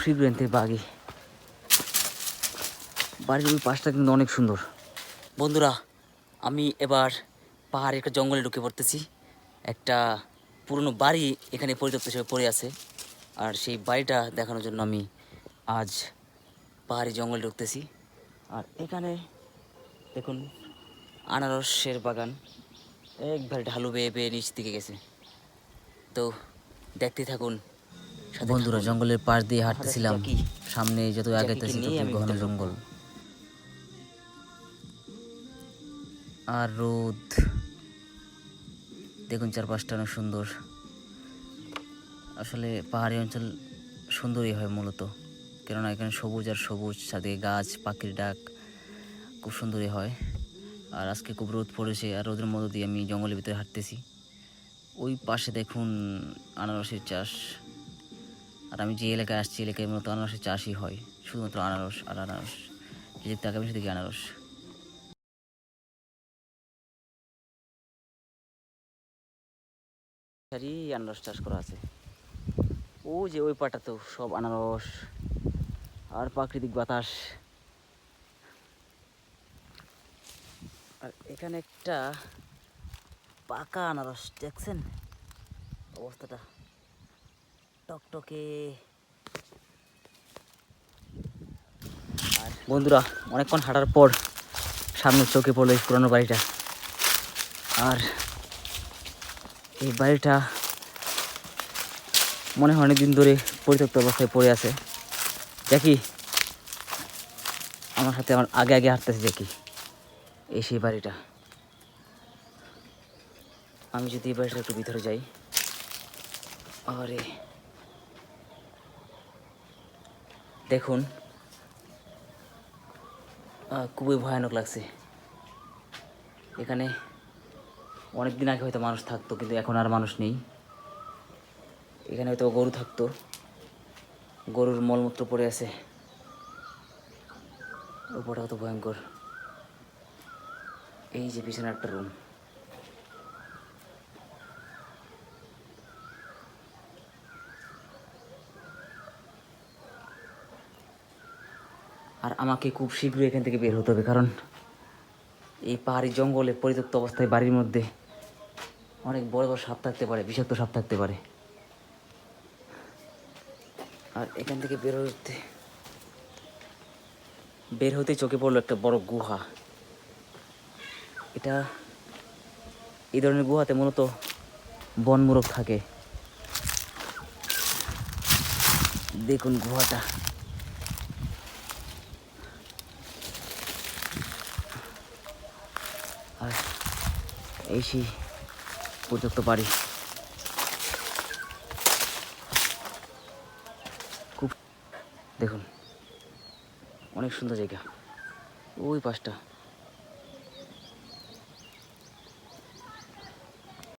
ফ্রিকুয়েন্টে বাগি। বাড়ির ওই পাশটা কিন্তু অনেক সুন্দর। বন্ধুরা, আমি এবার পাহাড়ের একটা জঙ্গলে ঢুকে পড়তেছি। একটা পুরনো বাড়ি এখানে পরিত্যক্ত হিসেবে পড়ে আছে। আর সেই বাড়িটা দেখানোর জন্য আমি আজ পাহাড়ি জঙ্গলে ঢুকতেছি। আর এখানে দেখুন, আনারসের বাগান। একবার ঢালু বেয়ে বেয়ে নিচ দিকে গেছে। তো দেখতে থাকুন বন্ধুরা জঙ্গলের পাশ দিয়ে হাঁটতেছিলাম। সামনে যত আগাইতেছি তত ঘন জঙ্গল। আর রোদ। দেখুন চারপাশটা অনেক সুন্দর। আসলে পাহাড়ি অঞ্চল সুন্দরই হয় মূলত। কেননা এখানে সবুজ আর সবুজ সাথে গাছ পাখির ডাক খুব সুন্দরই হয়। আর আজকে খুব রোদ পড়েছে আর রোদের মধ্য দিয়ে আমি জঙ্গলের ভিতরে হাঁটতেছি। ওই পাশে দেখুন আনারসের চাষ। আর আমি যে এলাকায় আসছি, এলাকায় মূলত আনারসের চাষই হয়। শুধুমাত্র আনারস আর আনারস। যেদিকে তাকাবেন সেদিকে আনারস? আনারস চাষ করা আছে। ও যে ওই পাটা তো সব আনারস আর প্রাকৃতিক বাতাস। আর এখানে একটা পাকা আনারস, দেখছেন? অবস্থাটা। টকটকে। আর বন্ধুরা, অনেকক্ষণ হাঁটার পর সামনে চোখে পড়ল এই পুরনো বাড়িটা। আর এই বাড়িটা মনে হয় অনেকদিন ধরে পরিত্যক্ত অবস্থায় পড়ে আছে। দেখি, আমার সাথে আমার আগে আগে হাঁটতেছে দেখি এই সেই বাড়িটা। আমি যদি এই বাড়িটা একটু ভিতরে যাই, আরে দেখুন। খুবই ভয়ানক লাগছে। এখানে অনেক দিন আগে হয়তো মানুষ থাকতো, কিন্তু এখন আর মানুষ নেই। এখানে হয়তো গরু থাকতো। গরুর মলমূত্র পড়ে আছে। উপরটা কত ভয়ঙ্কর। এই যে পিছনে একটা রুম আর আমাকে খুব শীঘ্রই এখান থেকে বের হতে হবে, কারণ এই পাহাড়ি জঙ্গলে পরিত্যক্ত অবস্থায় বাড়ির মধ্যে অনেক বড় বড় সাপ থাকতে পারে, বিষাক্ত সাপ থাকতে পারে। আর এখান থেকে বের হতে বের হতে চোখে পড়ল একটা বড় গুহা। এটা, এই ধরনের গুহাতে মূলত বনমুরগ থাকে। দেখুন গুহাটা। আর এই সেই পর্যন্ত বাড়ি। খুব দেখুন অনেক সুন্দর জায়গা। ওই পাশটা।